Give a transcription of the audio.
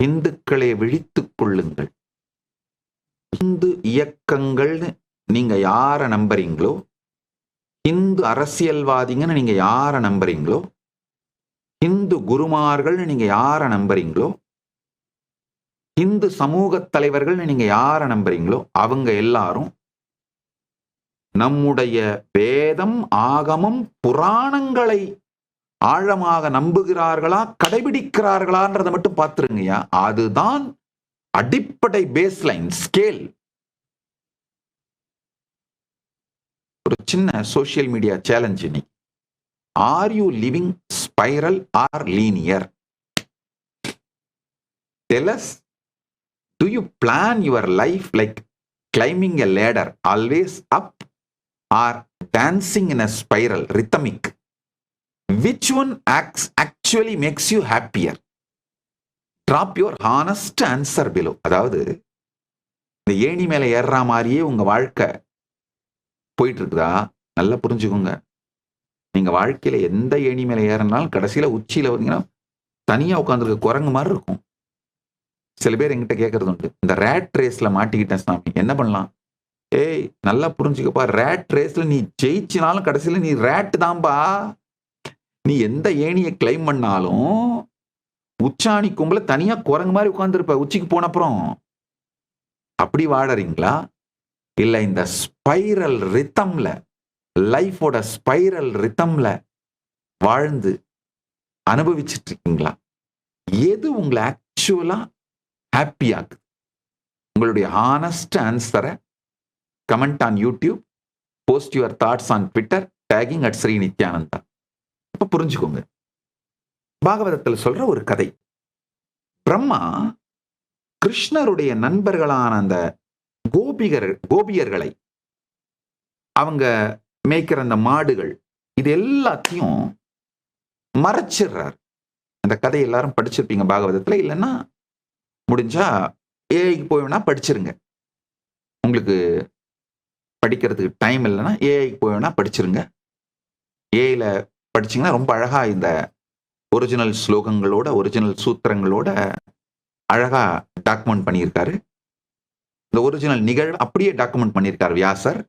இந்துக்களை விழித்துக் கொள்ளுங்கள். இந்து இயக்கங்கள்னு நீங்க யார நம்புறீங்களோ இந்து அரசியல்வாதிங்கன்னு நீங்க யார நம்புறீங்களோ இந்து குருமார்கள்னு நீங்க யார நம்புறீங்களோ இந்து சமூக தலைவர்கள்னு நீங்க யார நம்புறீங்களோ அவங்க எல்லாரும் நம்முடைய வேதம் ஆகமம் புராணங்களை ஆழமாக நம்புகிறார்களா கடைபிடிக்கிறார்களான்றதை மட்டும் பார்த்துருங்கய்யா. அதுதான் அடிப்படை பேஸ்லைன் ஸ்கேல் ஒரு சின்ன சோஷியல் மீடியா சேலஞ்ச் இன்னைக்கு. Are you living spiral or linear tell us do you plan your life like climbing a ladder always up or dancing in a spiral rhythmic which one aux actually makes you happier drop your honest answer below அதாவது இந்த ஏணி மேலே ஏறுற மாதிரியே உங்கள் வாழ்க்கை போயிட்டு இருக்குதா நல்லா புரிஞ்சுக்கோங்க. நீங்கள் வாழ்க்கையில் எந்த ஏணி மேலே ஏறினாலும் கடைசியில் உச்சியில் வந்தீங்கன்னா தனியாக உட்காந்துருக்க குரங்கு மாதிரி இருக்கும். சில பேர் எங்கிட்ட கேட்கறது உண்டு. இந்த ரேட் ரேஸில் மாட்டிக்கிட்டேன் சாமி. என்ன பண்ணலாம்? ஏய் நல்லா புரிஞ்சுக்கப்பா. ரேட் ரேஸில் நீ ஜெயிச்சினாலும் கடைசியில் நீ ரேட் தான்பா. நீ எந்த ஏணியை கிளைம் பண்ணாலும் உச்சாணி கும்பல தனியா குரங்கு மாதிரி உட்காந்துருப்ப உச்சிக்கு போன அப்புறம். அப்படி வாடறீங்களா? இல்ல இந்த ஸ்பைரல் ரித்தம்ல லைஃபோட ஸ்பைரல் ரித்தம்ல வாழ்ந்து அனுபவிச்சுட்டு இருக்கீங்களா எது உங்களை ஆக்சுவலா ஹாப்பி ஆகுது உங்களுடைய ஹானஸ்ட் ஆன்சரை comment on YouTube post your thoughts on Twitter tagging at Shri Nithyananda புரிஞ்சுக்கோங்க. பாகவதத்தில் சொல்ற ஒரு கதை. பிரம்மா கிருஷ்ணருடைய நண்பர்களான அந்த கோபிகர் கோபியர்களை அவங்க மேய்க்கிற அந்த மாடுகள் இது எல்லாத்தையும் மறைச்சிடுறார். அந்த கதை எல்லாரும் படிச்சிருப்பீங்க பாகவதத்தில். இல்லைன்னா முடிஞ்சா ஏஐக்கு போய் வேணா படிச்சிருங்க. உங்களுக்கு படிக்கிறதுக்கு டைம் இல்லைன்னா ஏஐக்கு போய் வேணா படிச்சிருங்க. ஏஐயில் படிச்சீங்கன்னா ரொம்ப அழகா இந்த ஒரிஜினல் ஸ்லோகங்களோட ஒரிஜினல் சூத்திரங்களோட அழகா டாக்குமெண்ட் பண்ணியிருக்காரு. இந்த ஒரிஜினல் நிகழ்வு அப்படியே டாக்குமெண்ட் பண்ணியிருக்காரு வியாசர்.